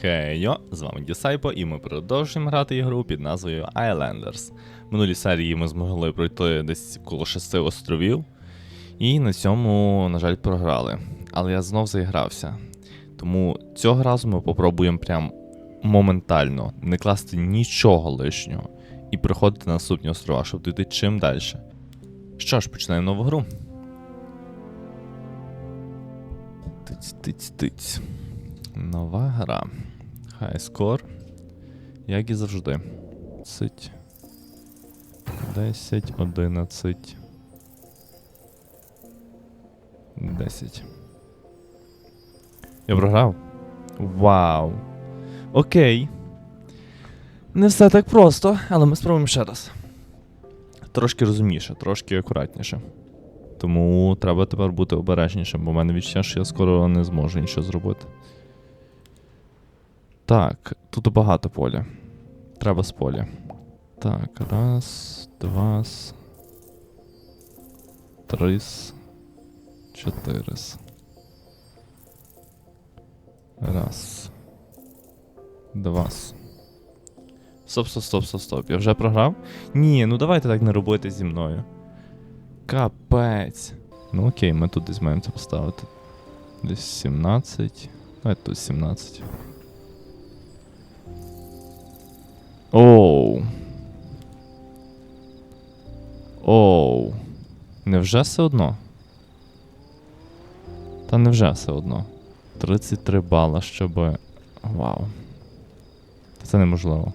Хей йо, з вами Дісайпо, і ми продовжуємо грати ігру під назвою Islanders. В минулій серії ми змогли пройти десь коло шести островів, і на цьому, на жаль, програли. Але я знов заігрався. Тому цього разу ми попробуємо прям моментально не класти нічого лишнього і приходити на наступні острова, щоб дійти чим далі. Що ж, починаємо нову гру. Тиць, тиць, тиць. Нова гра. Хай скор. Як і завжди. 10. 10, 11. 10. Я програв? Вау. Окей. Не все так просто, але ми спробуємо ще раз. Трошки розумніше, трошки акуратніше. Тому треба тепер бути обережнішим, бо в мене відчуття, що я скоро не зможу нічого зробити. Так, тут багато поля. Треба з поля. Так, раз, два, с- три, с- чотири. Раз. Два. Стоп, стоп, стоп, стоп, стоп. Я вже програв? Ні, ну давайте так не робити зі мною. Капець. Ну окей, ми тут десь маємо це поставити. Десь 17. Давайте тут 17. Оу. Оу. Невже все одно? Та невже все одно? 33 бала, щоб. Вау. Це неможливо.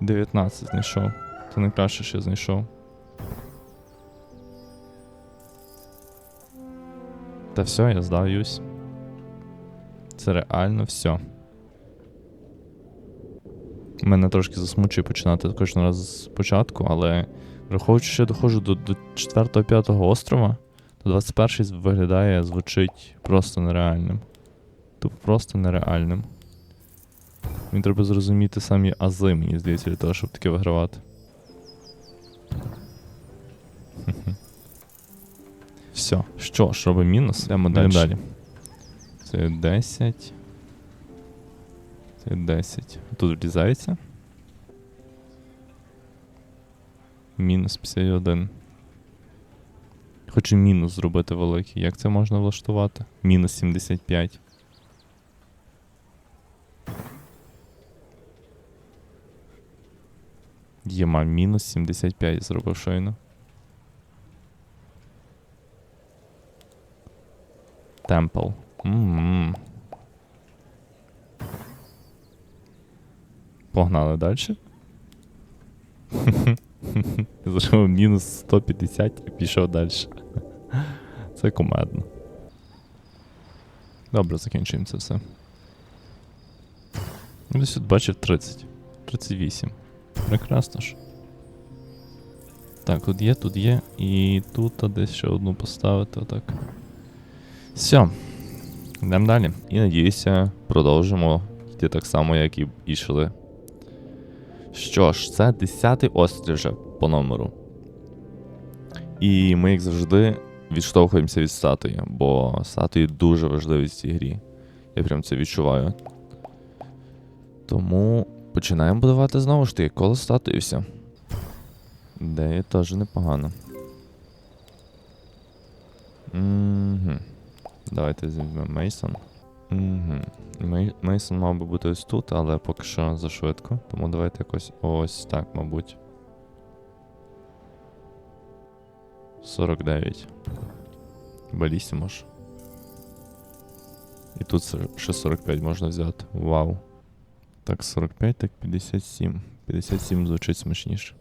19 знайшов. Це найкраще, що знайшов. Та все, я здаюсь. Це реально все. Мене трошки засмучує починати кожен раз спочатку, але враховуючи, що я доходжу до, до 4-5 острова, то 21 виглядає, звучить просто нереальним. Тупо просто нереальним. Мені треба зрозуміти самі ази, мені здається, для того, щоб таке вигравати. Все, що ж, робимо мінус? Йдемо далі. Це 10. Це 10. Тут влізається. Мінус 51. Хочу мінус зробити великий. Як це можна влаштувати? Мінус 75. Єма, мінус 75 зробив щойно. Темпл. М-м. Погнали далі. Зробив мінус 150 і пішов далі. Це кумедно. Добре, закінчуємо це все. Десь тут бачив 30. 38. Прекрасно ж. Так, тут є, тут є. І тут десь ще одну поставити, отак. Все. Йдемо далі. І надіюся, продовжимо йти так само, як і йшли. Що ж, це 10-й острів вже по номеру. І ми, як завжди, відштовхуємося від статуї, бо статуї дуже важливі в цій грі. Я прям це відчуваю. Тому починаємо будувати знову ж таки коло статуї все. Ідея теж непогано. Угу. Давайте візьмемо Мейсон. Угу. Мейсон мав би бути ось тут, але поки що зашвидко. Тому давайте якось ось так, мабуть. 49. Балісімо ж. І тут ще- ще 45 можна взяти. Вау. Так, 45, так 57. 57 звучить смачніше.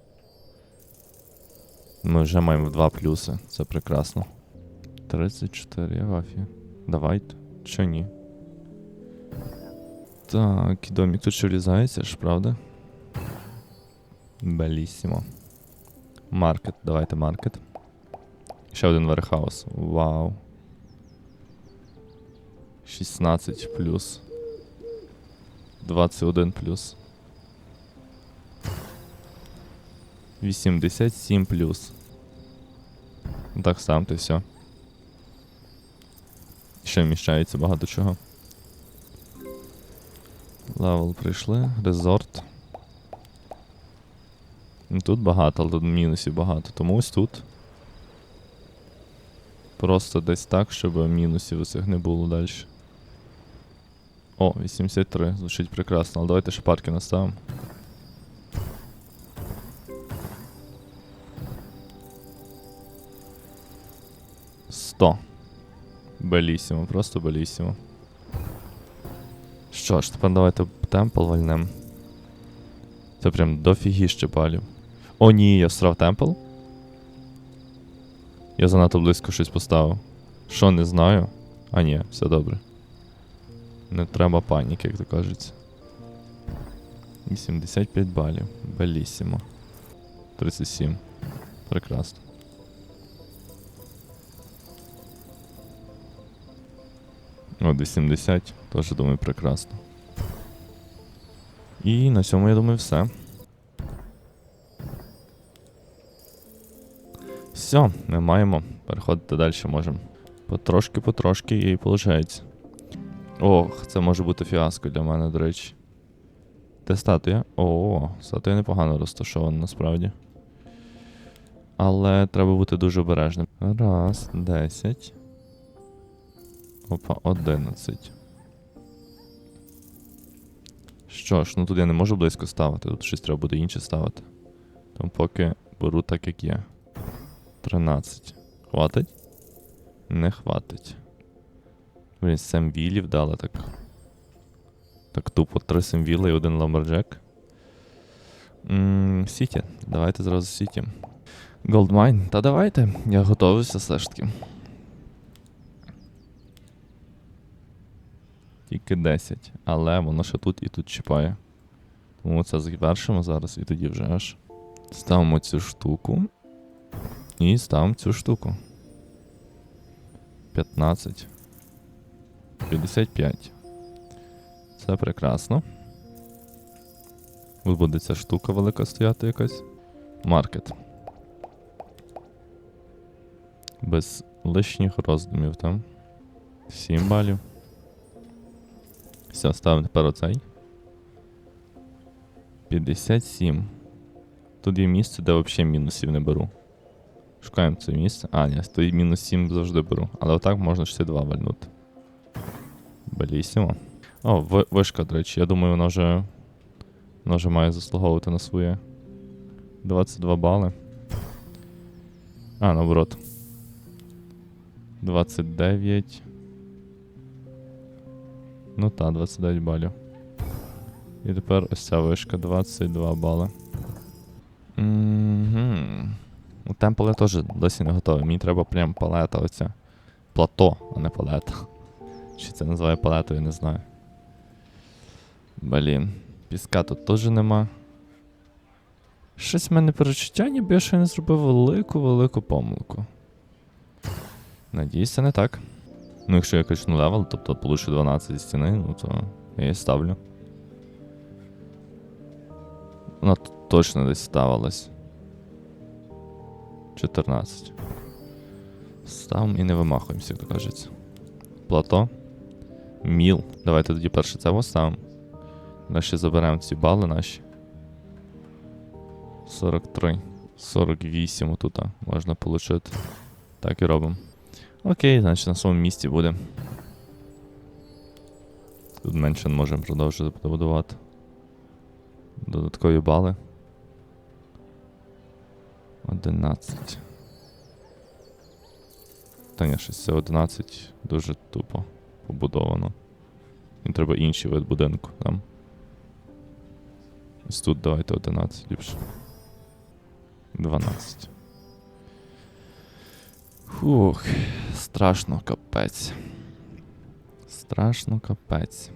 Ми вже маємо два плюси. Це прекрасно. 34, я в афі. Давайте. Чо ні? Так, і домик тут ще влізається ж, правда? Белісімо. Маркет, давайте маркет. Ще один верхаус. Вау. 16 плюс. 21 плюс. 87 плюс. Так, ставте все. Ще вміщається багато чого. Левел прийшли. Резорт. Ну, Тут багато, але тут мінусів багато. Тому ось тут. Просто десь так, щоб мінусів усіх не було далі. О, 83, звучить прекрасно, але давайте ще парки наставимо. Сто. Белісімо, просто белісімо. Що ж, тепер давайте темпл вальнем. Це прям дофігіще палів. О, ні, я всрав темпл. Я занадто близько щось поставив. Що, не знаю? А ні, все добре. Не треба паніки, як то кажеться. 85 балів. Белісімо. 37. Прекрасно. О, 80. Теж думаю, прекрасно. І на цьому, я думаю, все. Все, ми маємо. Переходити далі можемо. Потрошки-потрошки і виходить. Ох, це може бути фіаско для мене, до речі. Де статуя? О, статуя непогано розташована насправді. Але треба бути дуже обережним. Раз, 10. Опа, 11. Що ж, ну тут я не можу близько ставити, тут щось треба буде інше ставити. Тому поки беру так, як є. 13. Хватить? Не хватить. Блін, сем вілів дали так. Так тупо, три семвіла і один ламберджек. Сіті. Давайте зразу Сіті. Голдмайн. Та давайте. Я готовився все ж таки. Тільки 10. Але воно ще тут і тут чіпає. Тому це завершимо зараз і тоді вже аж. Ставимо цю штуку. І ставимо цю штуку. 15. 55. Це прекрасно. Тут буде ця штука велика стояти якась. Маркет. Без лишніх роздумів там. 7 балів. Все, ставимо тепер оцей. 57. Тут є місце, де взагалі мінусів не беру. Шукаємо це місце. А, ні, стоїть мінус 7 завжди беру. Але отак можна 62 вальнути. Белісімо. О, ви- вишка, до речі, я думаю, вона вже. Вона вже має заслуговувати на своє 22 бали. А, наоборот. 29. Ну та, 29 балів. І тепер ось ця вишка 22 бали. Угу. У темпл теж досі не готовий. Мені треба прям палета оця. Плато, а не палета. Чи це називає палетою, не знаю. Блін. Піска тут теж нема. Щось в мене перечуття, ніби я ще не зробив велику-велику помилку. Надіюсь, це не так. Ну, якщо я качну левел, тобто получу 12 зі стіни, ну то я її ставлю. Вона точно десь ставилась. 14. Ставимо і не вимахуємося, як то кажеться. Плато. Міл. Давайте тоді перше це поставимо. Далі заберемо ці бали наші. 43. 48 отут можна отримати. Так і робимо. Окей, значить на своєму місці буде. Тут менше можемо продовжити будувати. Додаткові бали. 11. Та ні, щось це 11 дуже тупо побудовано. Їм треба інший вид будинку там. Ось тут давайте 11 ліпше. 12. Фух, страшно капець. Страшно капець.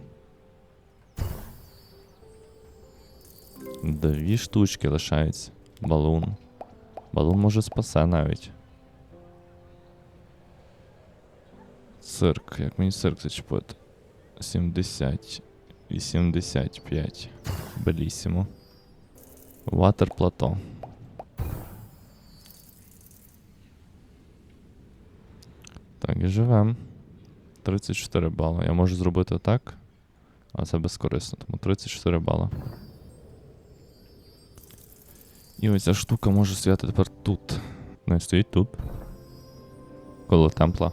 Дві штучки лишаються. Балун. Балун може спасе навіть. Цирк. Як мені цирк зачепити? 70. 85. Белісімо. Ватер плато. І живем. 34 бали. Я можу зробити так. А це безкорисно, тому 34 бала. І ось ця штука може стояти тепер тут. Не стоїть тут. Коло темпла.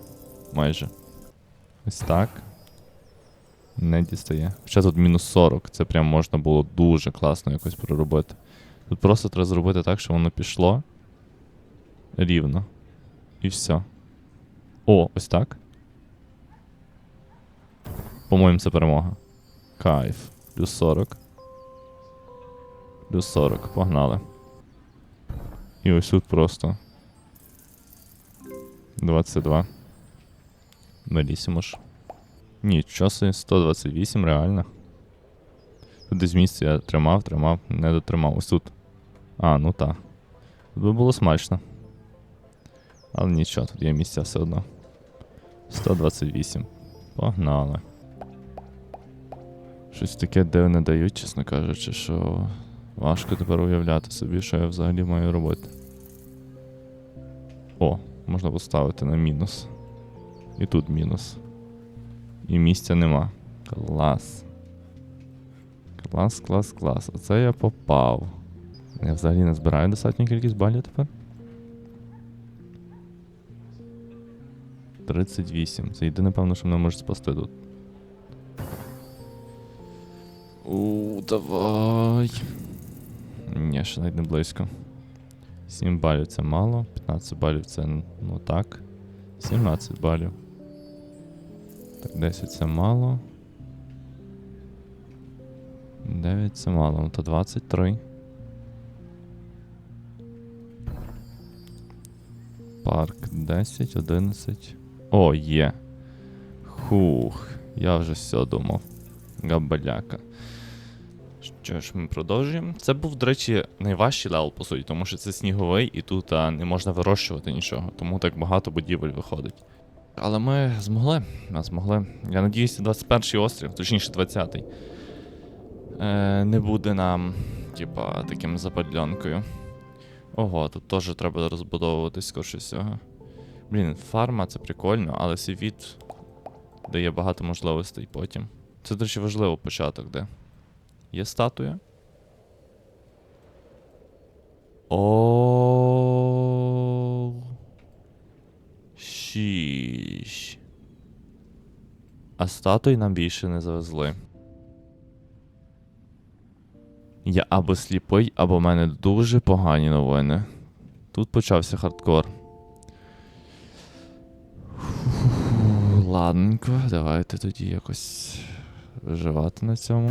Майже. Ось так. Не дістає. Ще тут мінус 40. Це прям можна було дуже класно якось проробити. Тут просто треба зробити так, щоб воно пішло. Рівно. І все. О, ось так. По-моєму, це перемога. Кайф. Плюс 40. Плюс 40. Погнали. І ось тут просто. 22. Белісимо ж. Нічого собі, 128, реально. Тут десь місце я тримав, тримав, не дотримав. Ось тут. А, ну так. Тут би було смачно. Але нічого, тут є місця все одно. 128. Погнали. Щось таке дивне дають, чесно кажучи, що важко тепер уявляти собі, що я взагалі маю робити. О, можна поставити на мінус. І тут мінус. І місця нема. Клас. Клас, клас, клас. Оце я попав. Я взагалі не збираю достатню кількість балів тепер. 38. Це єдине, певно, що мене може спасти тут. У, давай. Ні, ще навіть не близько. 7 балів це мало, 15 балів це ну так. 17 балів. Так, 10 це мало. 9 це мало, ну то 23. Парк 10, 11. О, є. Хух, я вже все думав. Габаляка. Що ж, ми продовжуємо. Це був, до речі, найважчий левел, по суті, тому що це сніговий і тут а, не можна вирощувати нічого, тому так багато будівель виходить. Але ми змогли. Ми змогли. Я надіюся, 21-й острів, точніше 20-й. Е, не буде нам, типа, таким западлянкою. Ого, тут теж треба розбудовуватись, скорше всього. Блін, фарма це прикольно, але світ дає багато можливостей потім. Це, до речі, важливо початок, де. Є статуя. О. Шіш. А статуї нам більше не завезли. Я або сліпий, або в мене дуже погані новини. Тут почався хардкор. Ладненько, давайте тоді якось виживати на цьому.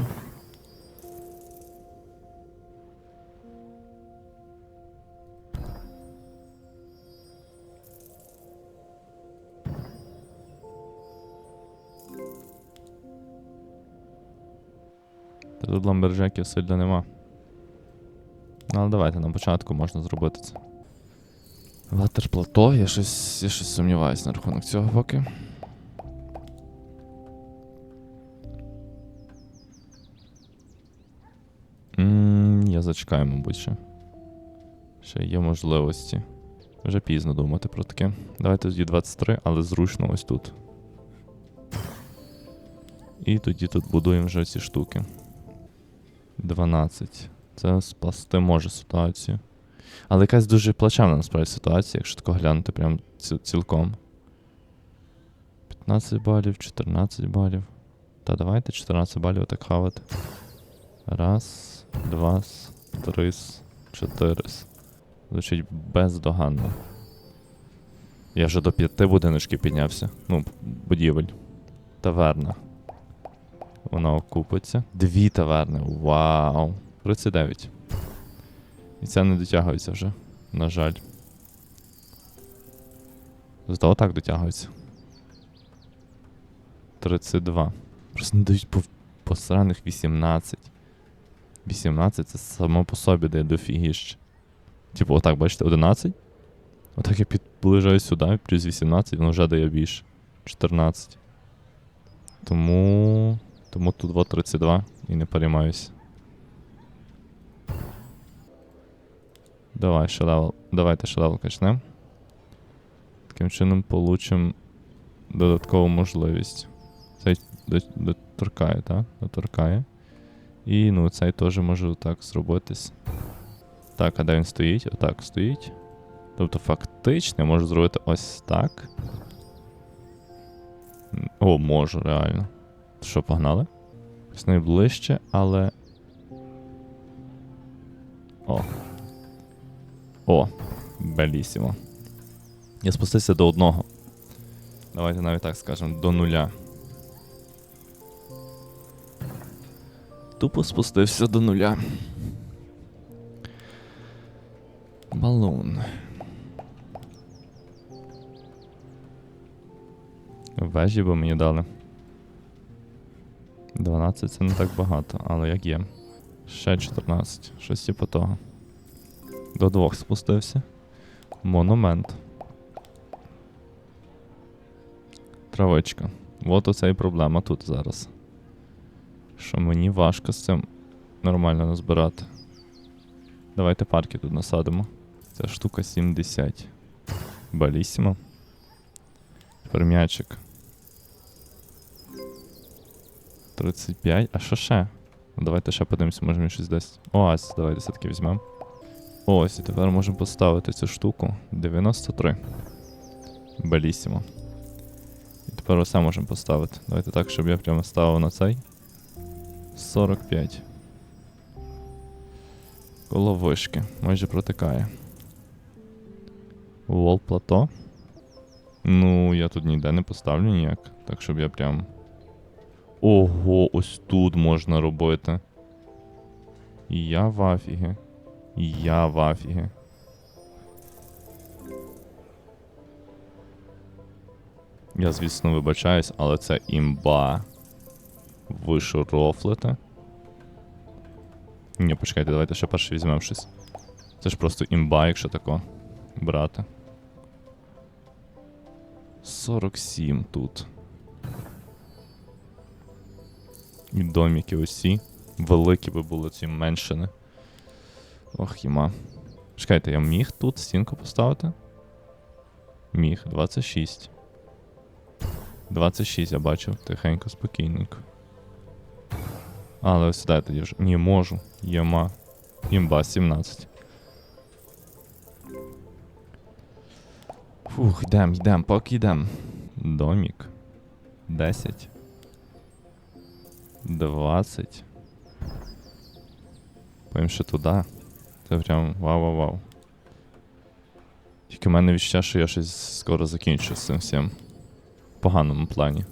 Та тут ламберджеків сильно нема. Ну, але давайте на початку можна зробити це. Ватерплато, я щось, я щось сумніваюся на рахунок цього поки. Зачекаю, мабуть, ще. Ще є можливості. Вже пізно думати про таке. Давайте тоді 23, але зручно ось тут. І тоді тут будуємо вже ці штуки. 12. Це спасти може ситуацію. Але якась дуже плачевна насправді ситуація, якщо тако глянути прям цілком. 15 балів, 14 балів. Та давайте 14 балів отак хавати. Раз, два, три, чотири. Звучить бездоганно. Я вже до п'яти будиночків піднявся. Ну, будівель. Таверна. Вона окупиться. Дві таверни. Вау. 39. І це не дотягується вже. На жаль. Зато так дотягується. 32. Просто не дають по, по 18. 18 це само по собі дає дофігіще. Типу, отак, бачите, 11. Отак я підближаю сюди, плюс 18, воно вже дає більше. 14. Тому. Тому тут вот 32 і не переймаюся. Давай, ще. Давайте ще левел качнем. Таким чином получимо додаткову можливість. До, доторкає, так? Доторкає. І ну цей теж може так зробитись. Так, а де він стоїть? Отак стоїть. Тобто фактично я можу зробити ось так. О, можу, реально. Що, погнали? Ось найближче, але. О. О, белісімо. Я спустився до одного. Давайте навіть так скажемо, до нуля. Тупо спустився до нуля. Балун. Вежі би мені дали. 12 це не так багато, але як є. Ще 14. Щось типу того. До двох спустився. Монумент. Травичка. От оце і проблема тут зараз. Що мені важко з цим нормально назбирати. Давайте парки тут насадимо. Ця штука 70. Балісімо. Тепер м'ячик. 35. А що ще? Ну, давайте ще подивимося, може він щось дасть. Ось, давайте все-таки візьмемо. Ось, і тепер можемо поставити цю штуку. 93. Белісімо. І тепер оце можемо поставити. Давайте так, щоб я прямо ставив на цей. 45. Коло вишки. Майже протикає. Вол плато. Ну, я тут ніде не поставлю ніяк. Так, щоб я прям. Ого, ось тут можна робити. Я в афігі. Я в афігі. Я, звісно, вибачаюсь, але це імба. Ви що рофлите? Ні, почекайте, давайте ще перше візьмемо щось. Це ж просто імба, якщо тако брати. 47 тут. І доміки усі. Великі би були ці меншини. Ох, їма. Чекайте, я міг тут стінку поставити? Міг, 26. 26 я бачив, тихенько, спокійненько. Але ось дайте я вже. Ні, можу. Єма. Імба 17. Фух, йдем, йдем, поки йдем. Домік. 10. 20. Поїм ще туди. Це прям вау-вау-вау. Тільки в мене відчуття, що я щось скоро закінчу з цим всім. В поганому плані.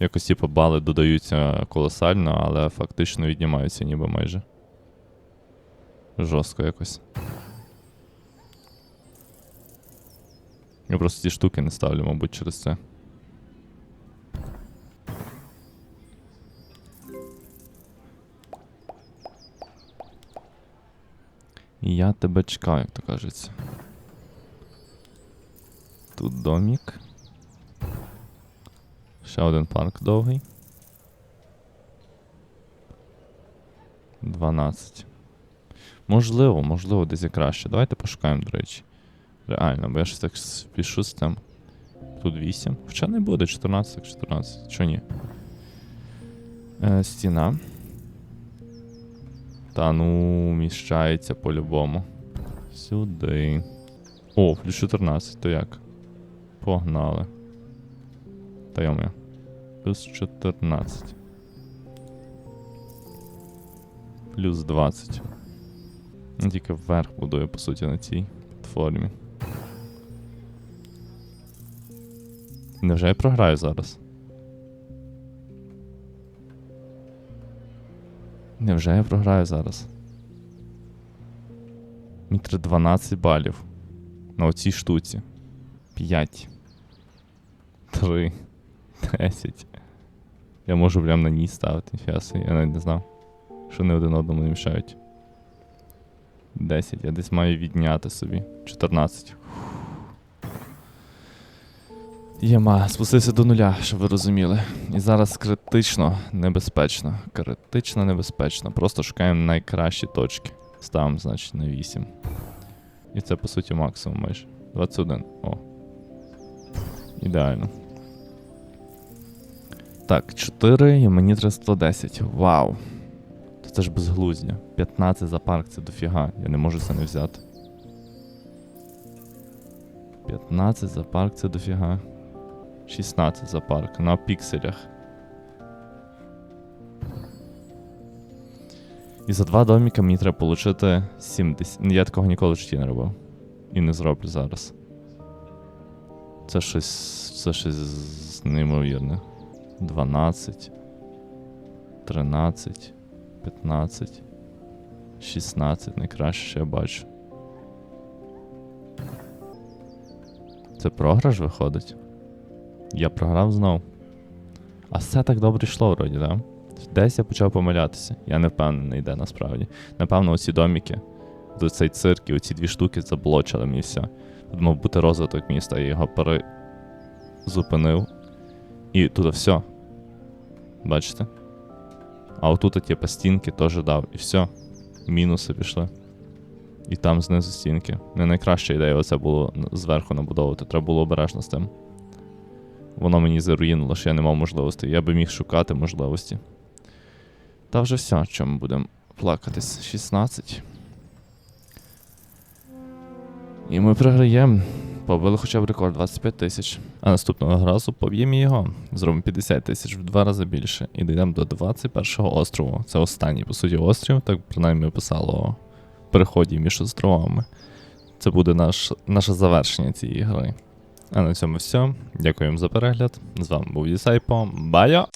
Якось типу бали додаються колосально, але фактично віднімаються ніби майже. Жорстко якось. Я просто ці штуки не ставлю, мабуть, через це. І я тебе чекаю, як то кажеться. Тут домік. Ще один парк довгий. 12. Можливо, можливо, десь і краще. Давайте пошукаємо, до речі. Реально, бо я щось так спішу з тим. Тут 8. Хоча не буде 14, так 14. Чого ні? Е, стіна. Та ну, міщається по-любому. Сюди. О, плюс 14, то як? Погнали. Та. Плюс 14. Плюс 20. Ну, Тільки вверх будую, по суті, на цій платформі. Невже я програю зараз? Невже я програю зараз? Мені треба 12 балів. На оцій штуці. 5. 3. 10. Я можу прям на ній ставити, собі, я навіть не знав. Що не один одному не мішають. 10. Я десь маю відняти собі. 14. Єма, спустився до нуля, щоб ви розуміли. І зараз критично небезпечно. Критично небезпечно. Просто шукаємо найкращі точки. Ставимо, значить, на 8. І це, по суті, максимум майже. 21. О. Ідеально. Так, 4 і мені 310. Вау. То це ж безглуздя. 15 за парк це дофіга. Я не можу це не взяти. 15 за парк це дофіга. 16 за парк на пікселях. І за два доміка мені треба отримати 70. Ну, Я такого ніколи в житті не робив. І не зроблю зараз. Це щось. Це щось неймовірне. 12. 13. 15. 16. Найкраще, що я бачу. Це програш виходить? Я програв знов. А все так добре йшло, вроді? Да? Десь я почав помилятися. Я не впевнений, де насправді. Напевно, оці доміки, до цей цирк і оці дві штуки заблочили мені все. Тут мав бути розвиток міста, я його перезупинив. І тут все. Бачите? А отут, типу, стінки теж дав, і все. Мінуси пішли. І там знизу стінки. Не найкраща ідея оце було зверху набудовувати. Треба було обережно з тим. Воно мені заруїнуло, що я не мав можливості. Я би міг шукати можливості. Та вже все, що ми будемо плакатись. 16. І ми програємо. Побили хоча б рекорд 25 тисяч. А наступного разу поб'ємо його. Зробимо 50 тисяч в два рази більше. І дійдемо до 21-го острову. Це останній, по суті, острів, так принаймні писало в переході між островами. Це буде наш, наше завершення цієї гри. А на цьому все. Дякую вам за перегляд. З вами був Дісайпо. Байо!